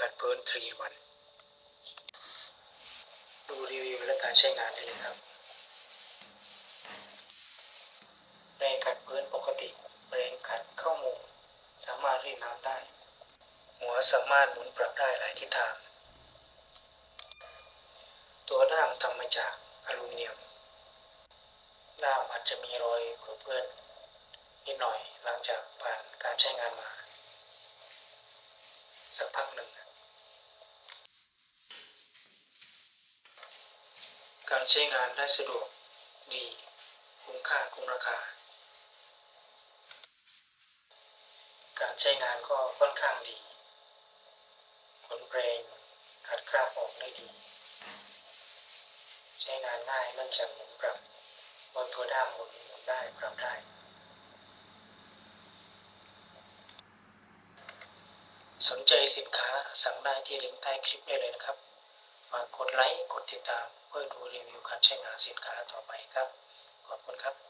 ขัดพื้น3วันดูรีวิวและการใช้งานได้เลยครับ แรงขัดพื้นปกติแรงขัดเข้ามุมสามารถรีดน้ำได้ หัวสามารถหมุนปรับได้หลายทิศทาง ตัวด้ามทำมาจากอลูมิเนียม ด้ามอาจจะมีรอยเปื้อนนิดหน่อยหลังจากผ่านการใช้งานมา สักพักหนึ่งการใช้งานได้สะดวกดีคุ้มค่าคุ้มราคา การใช้งานก็ค่อนข้างดีขนเพลงขัดคราบออกได้ดี ใช้งานง่ายเนื่องจากหมุนปรับ บนตัวด้ามหมุนหมุนได้ปรับได้ สนใจสินค้าสั่งได้ที่ลิงก์ใต้คลิปได้เลยนะครับฝากกดไลค์กดติดตามเพื่อดูรีวิวการใช้งานสินค้าต่อไปครับ ขอบคุณครับ